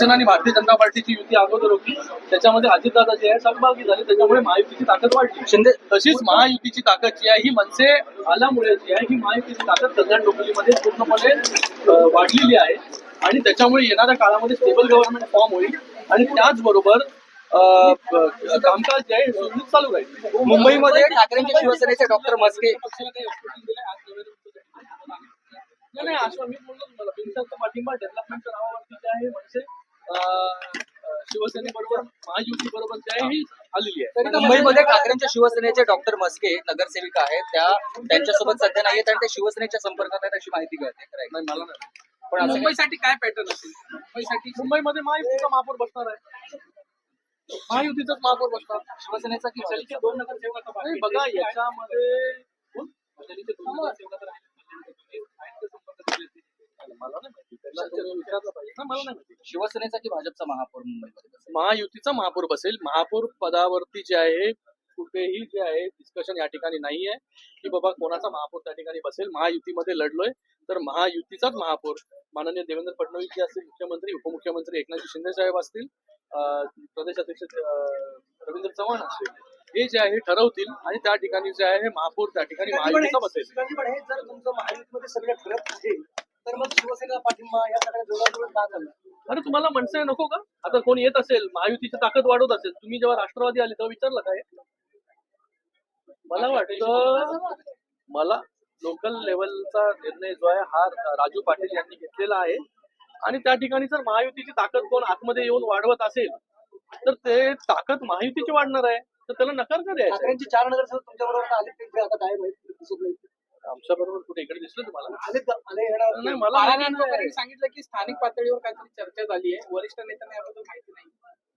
शिवसेना आणि भारतीय जनता पार्टीची युती अगोदर होती. त्याच्यामध्ये अजितदादा जे आहे सहभागी झाले. त्याच्यामुळे महायुतीची ताकद वाढली. शिंदे तशीच महायुतीची ताकद जी आहे ही मनसे आल्यामुळे जी आहे ही महायुतीची ताकद कल्याण डोंबिवलीमध्ये पूर्णपणे वाढलेली आहे. आणि त्याच्यामुळे येणाऱ्या काळामध्ये स्टेबल गव्हर्नमेंट फॉर्म होईल. आणि त्याचबरोबर कामकाज जे आहे सुरळीत चालू राहील. मुंबईमध्ये ठाकरेंच्या शिवसेनेचे डॉक्टर मस्के नाही असं मी बोललो तुम्हाला. पाठिंबा डेव्हलपमेंटच्या नावावरती जे आहे म्हणजे शिवसेनेबरोबर महायुती बरोबर जे आहे ही आलेली आहे. मुंबईमध्ये ठाकरेंच्या शिवसेनेचे डॉक्टर मस्के नगरसेविका आहेत. त्या त्यांच्यासोबत सध्या नाहीयेत आणि ते शिवसेनेच्या संपर्कात आहेत अशी माहिती कळते. खरं आहे. नाही मला नाही. पण मुंबईसाठी काय पॅटर्न असेल? मुंबईसाठी मुंबईमध्ये महायुतीचा महापौर बसणार आहे. महायुतीचाच महापौर बसणार. शिवसेनेचा की दोन नगरसेवकाचा बघा याच्यामध्ये मला नाही माहिती. त्याला तुम्ही विचारलं पाहिजे. ना मला नाही माहिती. शिवसेनेचा की भाजपचा महापौर मुंबईमध्ये बसेल? महायुतीचा महापौर बसेल. महापौर पदावरती जे आहे कुठेही जे आहे डिस्कशन या ठिकाणी नाही आहे की बाबा कोणाचा महापौर त्या ठिकाणी बसेल. महायुतीमध्ये लढलोय तर महायुतीचाच महापौर माननीय देवेंद्र फडणवीस जे असतील मुख्यमंत्री उपमुख्यमंत्री एकनाथ शिंदे साहेब असतील अं, प्रदेश अध्यक्ष अं, रवींद्र चव्हाण असतील हे जे आहे ठरवतील आणि त्या ठिकाणी जे आहे महापौर त्या ठिकाणी महायुतीचा बसेल. पण हे जर तुमचं महायुतीमध्ये सगळं ठरत असेल तर मग शिवसेना पाठिंबा या सगळ्या का झालं? अरे तुम्हाला मनसे नको का? आता कोण येत असेल महायुतीची ताकद वाढवत असेल तुम्ही जेव्हा राष्ट्रवादी आले तेव्हा विचारलं काय? मला वाटतं मला लोकल लेवलचा निर्णय जो आहे हा राजू पाटील यांनी घेतलेला आहे. आणि त्या ठिकाणी जर महायुतीची ताकद कोण आतमध्ये येऊन वाढवत असेल तर ते ताकद महायुतीची वाढणार आहे. तर त्याला नकार का द्यायचा? ठाकरेंची चार नगरसेवक तुमच्या बरोबर आले ते आता काय माहिती? दिसत नाही. आमच्या बरोबर कुठे इकडे दिसलं तुम्हाला? आले का? आले येणार नाही मला सांगितलं की स्थानिक पातळीवर काहीतरी चर्चा झाली आहे. वरिष्ठ नेत्यांना याबद्दल माहिती नाही.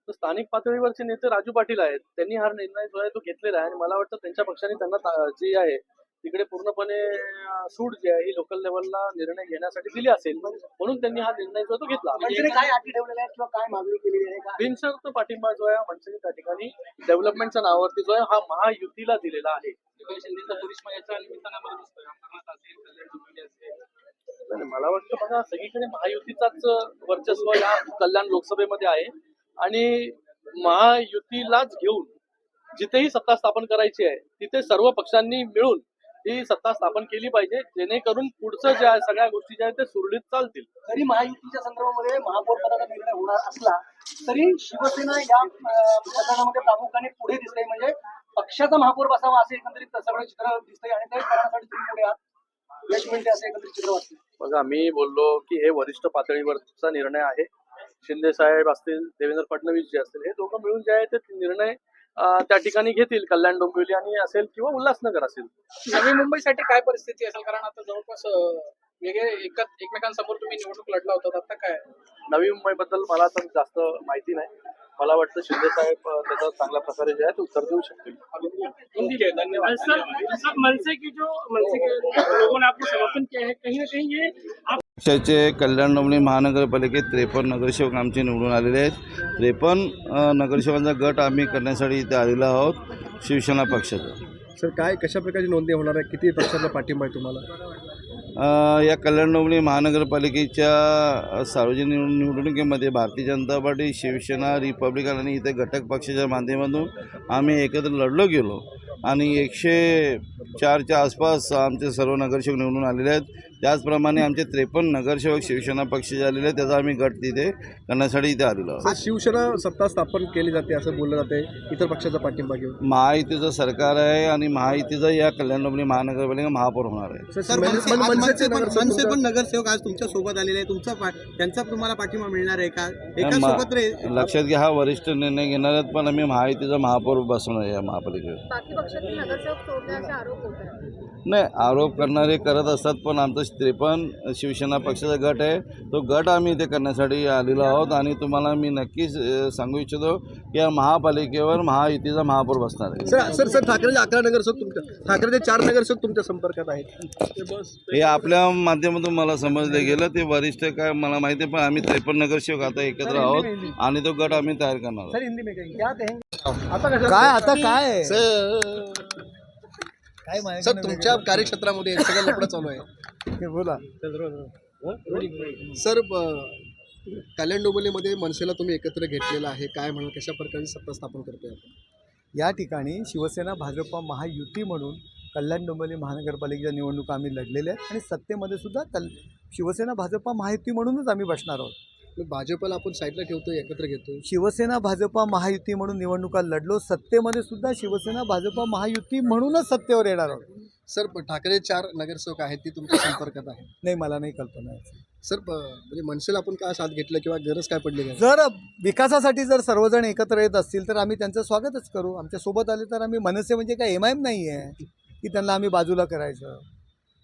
तर स्थानिक पातळीवरचे नेते राजू पाटील आहेत. त्यांनी हा निर्णय जो आहे तो घेतलेला आहे आणि मला वाटतं त्यांच्या पक्षाने त्यांना ता- जी आहे तिकडे पूर्णपणे सूट जी आहे ही लोकल लेवलला निर्णय घेण्यासाठी दिली असेल. म्हणून त्यांनी हा निर्णय जो तो घेतला. मनसेने काय अटी ठेवलेल्या आहेत किंवा काय मागणी केलेली आहे का? बिनशर्त पाठिंबा जो आहे मनसेने त्या ठिकाणी डेव्हलपमेंटच्या नावावरती जो आहे हा महायुतीला दिलेला आहे. मला वाटतं बघा सगळीकडे महायुतीचाच वर्चस्व या कल्याण लोकसभेमध्ये आहे. आणि महायुतीलाच घेऊन जिथेही सत्ता स्थापन करायची आहे तिथे सर्व पक्षांनी मिळून ही सत्ता स्थापन केली पाहिजे जेणेकरून पुढचं ज्या सगळ्या गोष्टी ज्या आहेत ते सुरळीत चालतील. जरी महायुतीच्या संदर्भामध्ये महापौर पदाचा निर्णय होणार असला तरी शिवसेना या प्रकरणामध्ये प्रामुख्याने पुढे दिसते म्हणजे पक्षाचा महापौर बसावा असे एकंदरीत सगळं चित्र दिसतंय आणि ते करण्यासाठी तुम्ही पुढे आहात. बघा मी बोललो की हे वरिष्ठ पातळीवरचा निर्णय आहे. शिंदे साहेब असतील देवेंद्र फडणवीस जे असतील हे दोघं मिळून जे आहे ते निर्णय त्या ठिकाणी घेतील कल्याण डोंबिवली आणि असेल किंवा उल्हासनगर असेल. नवी मुंबईसाठी काय परिस्थिती असेल? कारण आता जवळपास वेगळे एकमेकांसमोर तुम्ही निवडणूक लढला होता आता काय? नवी मुंबईबद्दल मला तर जास्त माहिती नाही. मला वाटतं शिंदे साहेब त्याचा चांगल्या प्रकारे जे आहे ते उत्तर देऊ शकतील. धन्यवाद. सब मनसे की जो मनसे के लोगों ने आपको समर्थन किया है कहीं ना कहीं ये आप पक्षाचे कल्याण डोंबिवली महानगरपालिकेत त्रेपन्न नगरसेवक आमचे निवडून आलेले आहेत. त्रेपन्न नगरसेवकांचा गट आम्ही करण्यासाठी इथे आलेलो आहोत शिवसेना पक्षाचा. सर काय कशा प्रकारची नोंदणी होणार आहे? किती पक्षाचा पाठिंबा आहे तुम्हाला? या कल्याण डोंबिवली महानगरपालिकेच्या सार्वजनिक निवड- निवडणुकीमध्ये भारतीय जनता पार्टी शिवसेना रिपब्लिकन आणि इतर घटक पक्षाच्या माध्यमातून आम्ही एकत्र लढलो गेलो. आणि एकशे चारच्या आसपास आमचे सर्व नगरसेवक निवडून आलेले आहेत. त्याचप्रमाणे आमचे त्रेपन्न नगरसेवक शिवसेना पक्षाचे आलेले आहेत त्याचा आम्ही गट तिथे करण्यासाठी इथे आलेलो आहोत. शिवसेना सत्ता स्थापन केली जाते असं बोललं जाते इतर पक्षाचा पाठिंबा घेऊन. महायुतीचं सरकार आहे आणि महायुतीचं या कल्याण डोंबिवली महानगरपालिका महापौर होणार आहे. सर मनसे पण नगरसेवक आज तुमच्यासोबत आलेले आहे तुमचा त्यांचा तुम्हाला पाठिंबा मिळणार आहे का? एका मा- सोबत रे लक्षात घ्या हा वरिष्ठ निर्णय घेणार आहेत पण आम्ही महायुतीचा महापौर बसवणार आहे या महापालिकेवर. बाकी पक्षातील नगरसेवक सोडण्याचे आरोप होत आहेत. नाही आरोप करणारे करत असतात पण आमचा त्रेपन्न शिवसेना पक्षाचा गट आहे. तो गट आम्ही इथे करण्यासाठी आलेलो आहोत आणि तुम्हाला मी नक्कीच सांगू इच्छितो की या महापालिकेवर महायुतीचा महापौर बसणार आहे. सर सर सर ठाकरेचे अकरा नगरसेवक तुमच्या ठाकरेचे चार नगरसेवक तुमच्या संपर्कात आहेत. हे आपल्या माध्यमातून मला समजलं गेलं ते वरिष्ठ काय मला माहिती आहे पण आम्ही त्रेपन्न नगरसेवक आता एकत्र आहोत आणि तो गट आम्ही तयार करणार आहोत. सर हिंदी में कहीं. क्या कहेंगे काय आता काय? सर. तुमच्या कार्यक्षेत्रामध्ये सगळं लपडं चालू आहे. बोला. सर कल्याण डोंबिवलीमध्ये मनसेला तुम्ही एकत्र घेतलेलं आहे. काय म्हणा कशा प्रकारे सत्ता स्थापन करतोय आपण? या ठिकाणी शिवसेना भाजप महायुती म्हणून कल्याण डोंबिवली महानगरपालिकेच्या निवडणुका आम्ही लढलेल्या आहेत आणि सत्तेमध्ये सुद्धा कल शिवसेना भाजप महायुती म्हणूनच आम्ही बसणार आहोत. भाजपला आपण साईडला ठेवतोय एकत्र घेतोय? शिवसेना भाजप महायुती म्हणून निवडणुका लढलो सत्तेमध्ये सुद्धा शिवसेना भाजप महायुती म्हणूनच सत्तेवर येणार आहोत. सर ठाकरे चार नगरसेवक आहेत ती तुमच्या संपर्कात आहेत. नाही मला नाही कल्पना आहे. सर प- म्हणजे मनसेला आपण काय साथ घेतलं किंवा गरज काय पडली जर विकासासाठी जर सर्वजण एकत्र येत असतील तर आम्ही त्यांचं स्वागतच करू. आमच्यासोबत आले तर आम्ही मनसे म्हणजे काय एम आय एम नाही आहे की त्यांना आम्ही बाजूला करायचं.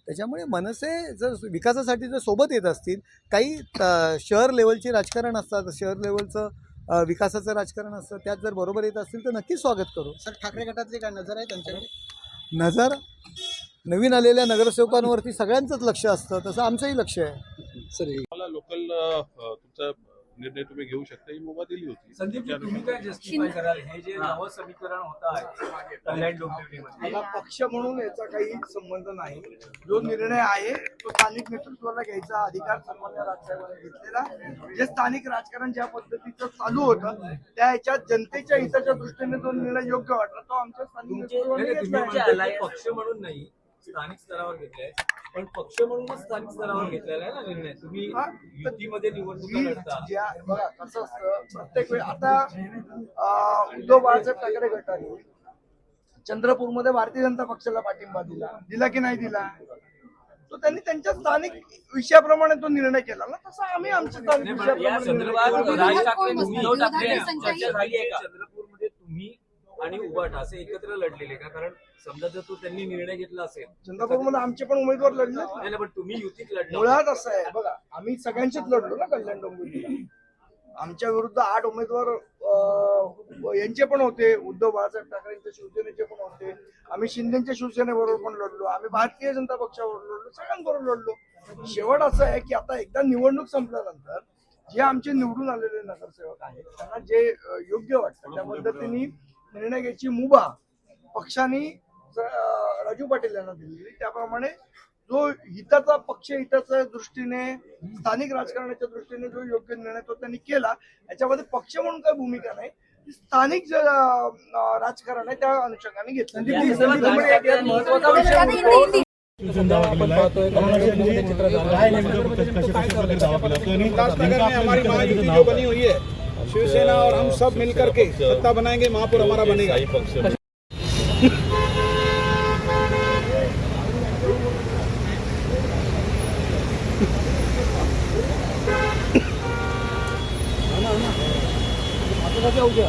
त्याच्यामुळे मनसे जर विकासासाठी जर सोबत येत असतील काही शहर लेवलचे राजकारण असतात शहर लेवलचं अ, विकासाचं राजकारण असतं त्यात जर बरोबर येत असतील तर नक्कीच स्वागत करू. सर ठाकरे गटातली काय नजर आहे त्यांच्याकडे? नजर? नवीन आलेल्या नगरसेवकांवरती सगळ्यांचंच लक्ष असतं तसं आमचंही लक्ष आहे. सर हे- मला लोकल तुमचा निर्णय तुम्ही घेऊ शकता ही मुभा दिली होती. संदीप तुम्ही काय जस्टिफाय कराल? हे जे नवं समीकरण होत आहे कल्याण डोंबिवलीमध्ये. पक्ष म्हणून याचा काही संबंध नाही. जो निर्णय आहे तो स्थानिक नेतृत्वाला घ्यायचा अधिकार सन्मान्य राजसाहेबांनी घेतलेला. जे स्थानिक राजकारण ज्या पद्धतीचं चालू होतं त्या ह्याच्यात जनतेच्या हिताच्या दृष्टीने जो निर्णय योग्य वाटला तो आमच्या स्थानिक आहे. पक्ष म्हणून नाही स्थानिक स्तरावर घेतलाय पण पक्ष म्हणूनच स्थानिक स्तरावर घेतलेला आहे ना निर्णय. तुम्ही युतीमध्ये निवडणुका लढता. ज्या बघा कसं असतं प्रत्येक वेळ आता उद्धव बाळासाहेब ठाकरे गटाने चंद्रपूरमध्ये भारतीय जनता पक्षाला पाठिंबा दिला. दिला की नाही दिला? तो त्यांनी त्यांच्या स्थानिक विषयाप्रमाणे तो निर्णय केला ना तसा आम्ही आमच्या स्थानिक विषयाप्रमाणे तुम्ही आणि उबाटा असे एकत्र लढलेले का? कारण समजा जर तो त्यांनी निर्णय घेतला असेल चंद्रपूरमध्ये आमचे पण उमेदवार लढले नाही, पण तुम्ही युतीत लढला. मुळात असं आहे बघा आम्ही सगळ्यांचेच लढलो ना कल्याण डोंबिवलीला. आमच्या विरुद्ध आठ उमेदवार अं, यांचे पण होते. उद्धव बाळासाहेब ठाकरेंच्या शिवसेनेचे पण होते. आम्ही शिंदेच्या शिवसेनेबरोबर पण लढलो. आम्ही भारतीय जनता पक्षाबरोबर लढलो सगळ्यांबरोबर लढलो. शेवट असं आहे की आता एकदा निवडणूक संपल्यानंतर जे आमचे निवडून आलेले नगरसेवक आहेत त्यांना जे अं, योग्य वाटतं त्या पद्धतीने निर्णय घ्यायची मुभा पक्षाने राजू पाटील यांना दिलेली. त्याप्रमाणे जो हिताचा पक्ष हिताच्या दृष्टीने स्थानिक राजकारणाच्या दृष्टीने जो योग्य निर्णय तो त्यांनी केला याच्यामध्ये पक्ष म्हणून काही भूमिका नाही. स्थानिक जे राजकारण आहे त्या अनुषंगाने घेतलं त्यामुळे यात महत्त्वाचा विषय उरतो. उल्लासनगर में हमारी महायुति जो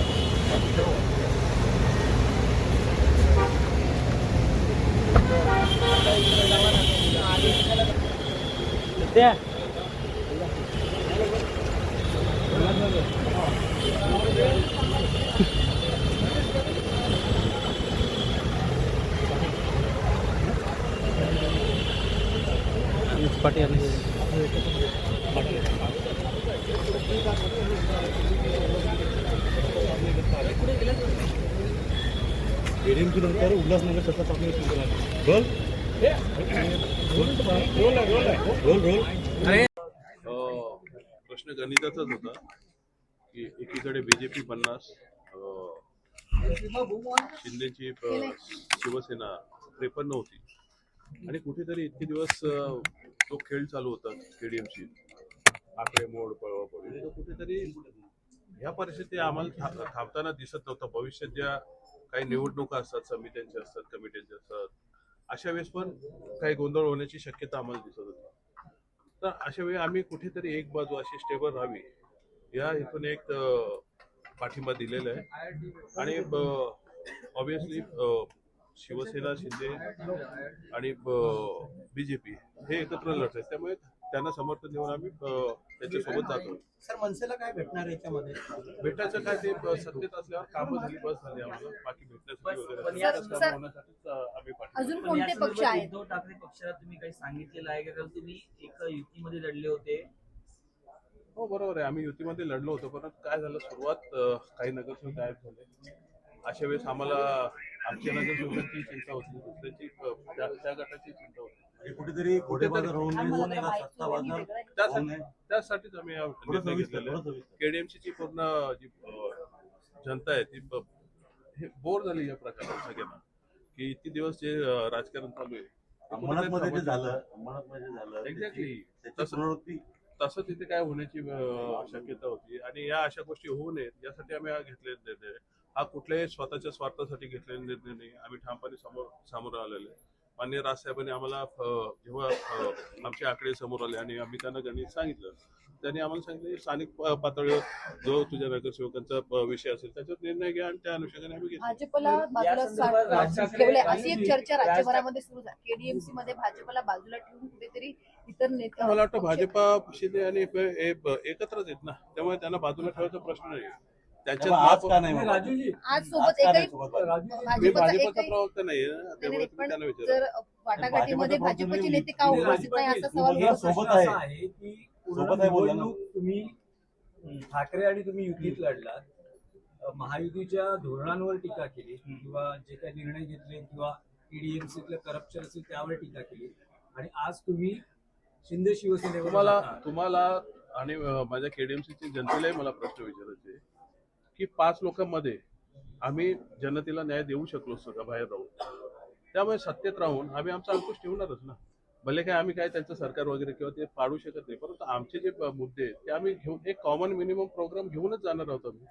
बनी हुई है शिवसेना और हम सब मिलकर के सत्ता बनाएंगे महापुर रोल रोल प्रश्न गणिताचाच होता की एकीकडे बीजेपी पन्नास शिंदेची शिवसेना त्रेपन्न होती आणि कुठेतरी इतके दिवस तो खेळ चालू होता स्टेडियमशी आकडे मोड पळवापळी तो कुठेतरी या परिस्थिती आम्हाला था- थांबताना दिसत नव्हतं. भविष्यात ज्या काही निवडणुका असतात समित्यांच्या असतात कमिट्यांच्या असतात अशा वेळेस पण काही गोंधळ होण्याची शक्यता आम्हाला दिसत होती. तर अशा वेळी आम्ही कुठेतरी एक बाजू अशी स्टेबल राहावी या हेतून एक पाठिंबा दिलेला आहे. आणि ऑब्विसली शिवसेना शिंदे आणि बीजेपी हे एकत्र लढत आहेत. त्यामुळे त्यांना समर्थन देऊन आम्ही त्यांच्यासोबत जातो. सर मनसेला काय भेटणार आहे याच्यामध्ये? भेटायचं काय ते सत्तेत असल्यावर कामं झाली बस झाली आम्हाला. बाकी भेटण्यासाठी वगैरे आम्ही अजून कोणते पक्ष आहेत? उद्धव ठाकरे पक्षाला तुम्ही काही सांगितलेलं आहे का? कारण तुम्ही एका युतीमध्ये लढले होते. हो बरोबर आहे. आम्ही युतीमध्ये लढलो होतो पण काय झालं? सुरुवात काही नगरसेवक गायब झाले. अशा वेळेस आम्हाला आमच्या नगरसेवकांची चिंता होती दुसऱ्याची अ, त्या त्या गटाची चिंता होती. कुठेतरी घोडेबाजार होऊ नये सत्ता बाजार त्यासाठी त्यासाठीच आम्ही हा निर्णय घेतलेला आहे. केडीएमसी ची पूर्ण जी अ, जनता आहे ती ब- हे बोर झाली या प्रकारात सगळ्यांना की इतके दिवस जे अ, राजकारण चालू आहे ते जे झालं अंमळातमध्ये जे झालं एक्झॅक्टली त्याची पुनरावृत्ती. तसं तिथे काय होण्याची अ, शक्यता होती. आणि या अशा गोष्टी होऊ नयेत यासाठी आम्ही हा घेतलेला निर्णय आहे. हा कुठल्याही स्वतःच्या स्वार्थासाठी घेतलेला निर्णय नाही. आम्ही ठामपणे समोर सामोरं आलेलो आहे. माननीय राजसाहेबांनी आम्हाला जेव्हा अ, आमचे आकडे समोर आले आणि आम्ही त्यांना गणित सांगितलं त्यांनी आम्हाला सांगितलं की स्थानिक पातळीवर जो तुझ्या नगरसेवकांचा विषय असेल त्याच्यावर निर्णय घ्या आणि त्या अनुषंगाने आम्ही घेतला अशी एक चर्चा राज्यभरामध्ये सुरू झाली. केडीएमसी मध्ये भाजपला बाजूला ठेवून कुठेतरी इतर नेते मला वाटतं भाजपा शिंदे आणि एकत्रच आहेत ना. त्यामुळे त्यांना बाजूला ठेवायचा प्रश्न नाही त्याच्यात आज का नाही मग? आज आज सोबत का नाही एकही सोबत? मी भाजपचा भाजपचा एकही प्रवक्ता नाहीये त्यामुळे नाही, तुम्ही पण त्यांना विचारा जर वाटाघाटीमध्ये भाजपचा नेते का उपस्थित नाही असा सवाल. सोबत आहे आहे की सोबत आहे बोलला ना. निवडणूक तुम्ही अं, ठाकरे आणि तुम्ही युतीत लढलात अं, महायुतीच्या धोरणांवर टीका केली किंवा जे काही निर्णय घेतले किंवा ईडीएमसीतलं करप्शन असेल त्यावर टीका केली आणि आज तुम्ही शिंदे शिवसेनेवर तुम्हाला जाता. तुम्हाला आणि अं, माझ्या केडीएमसीची जनतेलाही मला प्रश्न विचारायचे आहे की पाच लोकांमध्ये आम्ही जनतेला न्याय देऊ शकलो असतो का बाहेर राहून त्यामुळे सत्तेत राहून आम्ही आमचा अंकुश ठेवणारच ना भले काय आम्ही काय त्यांचं सरकार वगैरे किंवा ते पाडू शकत नाही परंतु आमचे जे मुद्दे आहेत ते आम्ही घेऊन एक कॉमन मिनिमम प्रोग्राम घेऊनच जाणार आहोत आम्ही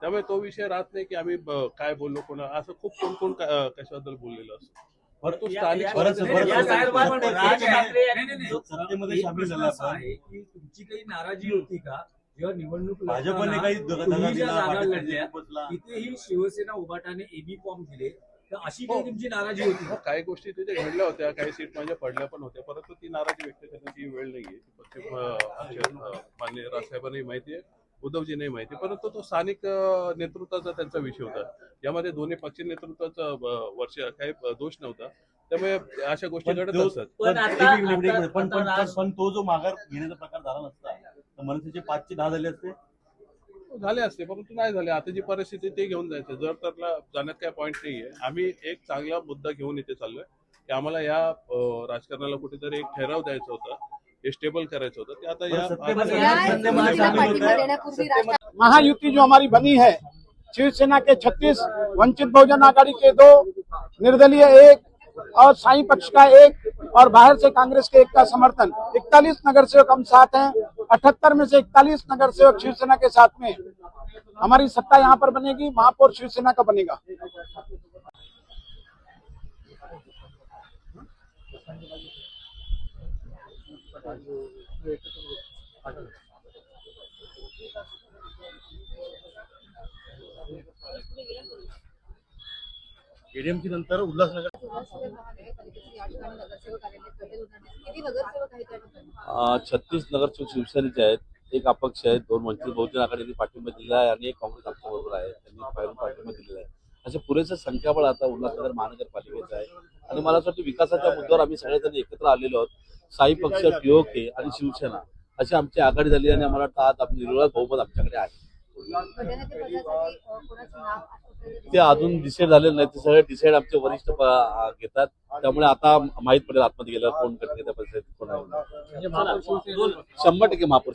त्यामुळे तो विषय राहत नाही की आम्ही काय बोललो कोणा असं खूप कोण कोण कशाबद्दल बोललेलं असं परंतु स्थानिक बरंच- स्वराज्य- बरंच- या संदर्भात सत्तेत- राज ठाकरे यांनी- नाही, नाही, सत्तेमध्ये एक सामील प्रश्न झाला असा आपण. आहे की तुमची काही नाराजी होती का जेव्हा निवडणूक भाजपने काही दगा- तुम्ही ज्या जागा लढल्या. तिथेही शिवसेना उभाटाने एबी फॉर्म दिले. तर अशी काही तुमची नाराजी होती? हो? काही गोष्टी तिथे घडल्या होत्या काही सीट माझ्या पडल्या पण होत्या. परंतु ती नाराजी व्यक्त करण्याची वेळ नाहीये. माननीय राजसाहेबांनाही माहिती आहे उद्धवजींनाही माहिती. परंतु तो स्थानिक नेतृत्वाचा त्यांचा विषय होता. यामध्ये दोन्ही पक्ष नेतृत्वाचा वर्ष काही दोष नव्हता. त्यामुळे अशा गोष्टी घडत असतात. पण तो जो माघार घेण्याचा प्रकार झाला नसता तर मनसेचे पाचशे दहा झाले असते. झाले असते परंतु नाही झाले. आता जी परिस्थिती ते घेऊन जायचं. जर त्यातला जाण्यात काय पॉईंट नाहीये. आम्ही एक चांगला मुद्दा घेऊन इथे चाललोय. की आम्हाला या राजकारणाला कुठेतरी एक ठराव द्यायचा होता. हे स्टेबल करायचं होतं. ते आता या महायुति जो हमारी बनी है शिवसेना के 36 वंचित बहुजन आघाड़ी के दो निर्दलीय एक और साई पक्ष का एक और बाहर से कांग्रेस के एक का समर्थन। 41 नगर सेवक हम साथ हैं। अठहत्तर में से 41 नगर सेवक शिवसेना के साथ में हमारी सत्ता यहाँ पर बनेगी, महापौर शिवसेना का बनेगा। आहेत. त्या ठिकाणी? छत्तीस नगरसेवक शिवसेनेचे आहेत. एक अपक्ष आहेत दोन वंचित बहुजन आघाडीने पाठिंबा दिलेला आहे आणि एक काँग्रेस आमच्या बरोबर आहे. त्यांनी बाहेरून पाठिंबा दिलेला आहे. असे पुरेसे संख्याबळ आता उल्हासनगर महानगरपालिकेचं आहे. आणि मला असं वाटतं विकासाच्या मुद्द्यावर आम्ही सगळेजण एकत्र आलेलो आहोत. साई पक्ष टिओके आणि शिवसेना अशी आमची आघाडी झाली आणि मला वाटतं आज आपली निर्विवाद बहुमत आमच्याकडे आहे? ते अजून डिसाईड झालेलं नाही ते सगळे डिसाईड आमचे वरिष्ठ घेतात. त्यामुळे आता माहीत पडेल आतमध्ये गेल्यावर कोण गटनेत्या त्या परिस्थितीत कोण आहे म्हणजे शंभर टक्के महापौर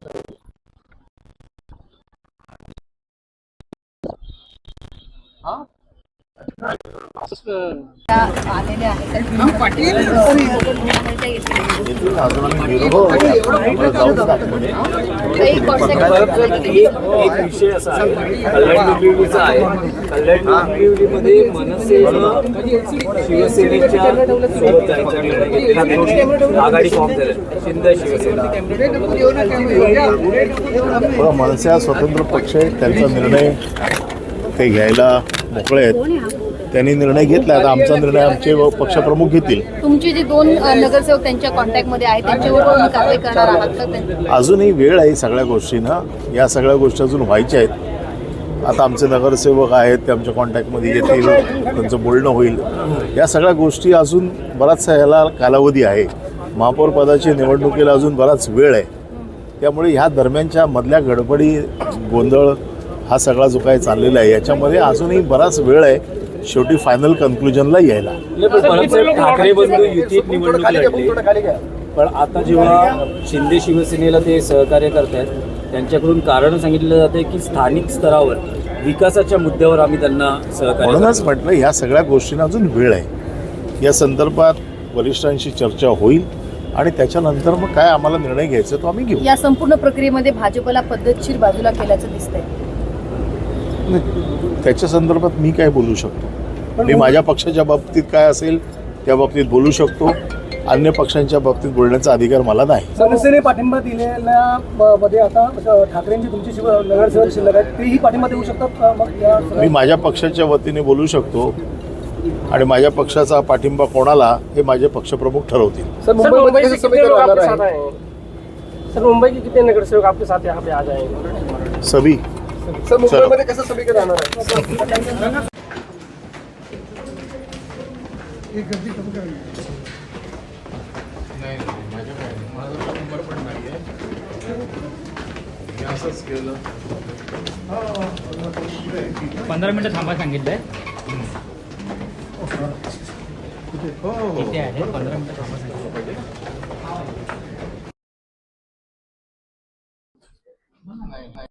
contact एक विषय असा आहे कल्याण डोंबिवलीचा आहे कल्याण डोंबिवलीमध्ये मनसेनं शिवसेनेच्या सोबत जायचा निर्णय घेतला आघाडी फॉर्म झाले शिंदे शिवसेना मनसे स्वतंत्र पक्ष आहे त्यांचा निर्णय ते घ्यायला मोकळे आहेत त्यांनी निर्णय घेतला आता आमचा निर्णय आमचे पक्षप्रमुख घेतील. तुमचे जे दोन नगरसेवक त्यांच्या कॉन्टॅक्टमध्ये आहेत त्यांच्यावर कारवाई करणार आहात अजूनही वेळ आहे सगळ्या गोष्टींना. या सगळ्या गोष्टी अजून व्हायच्या आहेत. आता आमचे नगरसेवक आहेत ते आमच्या कॉन्टॅक्टमध्ये येतील त्यांचं बोलणं होईल. या सगळ्या गोष्टी अजून बराचसा याला कालावधी आहे. महापौर पदाची निवडणुकीला अजून बराच वेळ आहे. त्यामुळे ह्या दरम्यानच्या मधल्या गडबडी गोंधळ हा सगळा जो काही चाललेला आहे याच्यामध्ये अजूनही बराच वेळ आहे. शेवटी फायनल कन्क्लुजनला यायला. ठाकरे बंधू युतीत निवडणूक लढली पण आता जेव्हा शिंदे शिवसेनेला ते सहकार्य करतायत त्यांच्याकडून कारण सांगितलं जाते की स्थानिक स्तरावर विकासाच्या मुद्द्यावर आम्ही त्यांना सहकार्य म्हणूनच म्हटलं ह्या सगळ्या गोष्टींना अजून वेळ आहे. या संदर्भात वरिष्ठांशी चर्चा होईल आणि त्याच्यानंतर मग काय आम्हाला निर्णय घ्यायचा तो आम्ही घेऊ. या संपूर्ण प्रक्रियेमध्ये भाजपला पद्धतशीर बाजूला केल्याचं दिसतंय. त्याच्या संदर्भात मी काय बोलू शकतो? मी माझ्या पक्षाच्या बाबतीत काय असेल त्या बाबतीत बोलू शकतो. अन्य पक्षांच्या बाबतीत बोलण्याचा अधिकार मला नाही. मनसेने पाठिंबा दिलेल्या मध्ये आता ठाकरेंची तुमची शिव नगरसेवक शिल्लक आहेत तेही पाठिंबा देऊ शकतात मी माझ्या पक्षाच्या वतीने बोलू शकतो आणि माझ्या पक्षाचा पाठिंबा कोणाला हे माझे पक्षप्रमुख ठरवतील. सर मुंबई के कितने नगरसेवक आपके साथ यहाँ पे आ जाएंगे सभी. सर मुंबईमध्ये कसं सभेकडे जाणार आहे पंधरा मिनिटं थांबा सांगितलंय इथे आहे पंधरा मिनिटं थांबा सांगितलं आता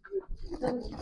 Gracias.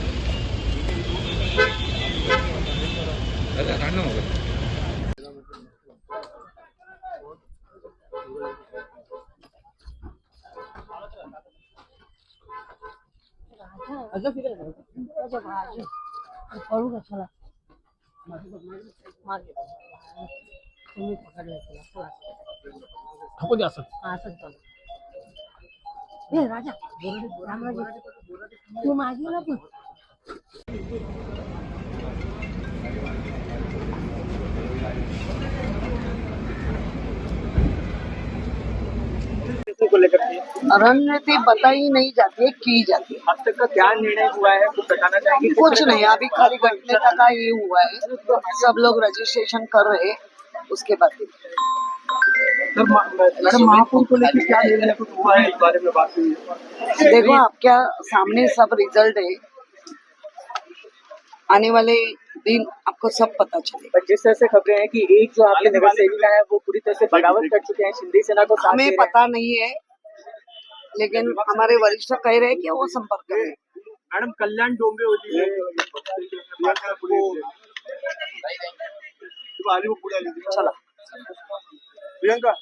पळू कशाला मागे. तुम्ही पकडलं नको द्या असं. असंच चालू. ए राजा. रामराजे तू मागे ना तू रणनीति बताई नहीं जाती है की जाती है। अब तक का क्या निर्णय हुआ है? कुछ बताना चाहेंगे? कुछ नहीं अभी खाली घटने का का ये हुआ है। सब लोग रजिस्ट्रेशन कर रहे हैं उसके बाद। महापौर को लेकर क्या निर्णय कुछ हुआ है इस बारे में बात हुई देखो आपके सामने सब रिज़ल्ट है। आने वाले दिन आपको सब पता चलेगा पर जिस तरह से खबरें हैं कि एक जो आपके नगर सेविका है वो पूरी तरह से बगावत कर चुके हैं शिंदे सेना को हमें पता नहीं है लेकिन हमारे वरिष्ठ कह रहे हैं कि वो संपर्क करें। मॅडम कल्याण होती चला। प्रियंका।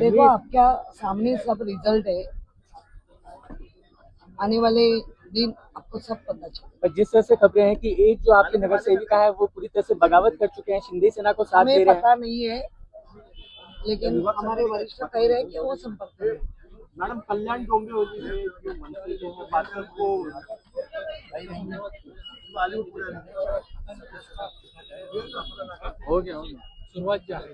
देखो आपका सामने सब रिज़ल्ट है। आने वाले दिन आपको सब पता चलेगा जिस तरह से खबरें हैं कि एक जो आपके नगर सेविका है वो पूरी तरह से बगावत कर चुके हैं शिंदे सेना को साथ दे रहे हैं। पता नहीं है लेकिन हमारे वरिष्ठ कह रहे हैं कि वो संपर्क मैडम कल्याण होती है जो मंत्री जो है को हो गया हो जी ती आहे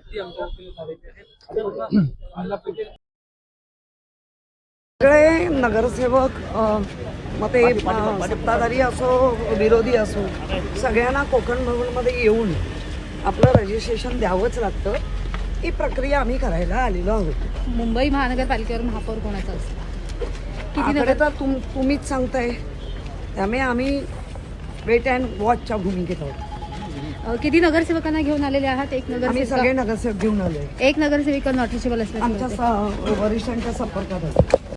सगळे नगरसेवक मग ते सत्ताधारी असो विरोधी असो सगळ्यांना कोकण भवनमध्ये येऊन आपलं रजिस्ट्रेशन द्यावंच लागतं. ही प्रक्रिया आम्ही करायला आलेलो आहोत. मुंबई महानगरपालिकेवर महापौर कोणाचा असतो? किती आकडे नगर तर तुम तुम्हीच सांगताय. त्यामुळे आम्ही वेट अँड वॉचच्या भूमिकेत आहोत. अ, किती नगरसेवकांना घेऊन आलेले आहात? एक आम्ही सगळे नगरसेविका नगरसेवक घेऊन आलोय. एक नगरसेविका नॉट रिचेबल आमच्या स- वरिष्ठांच्या संपर्कात आहोत.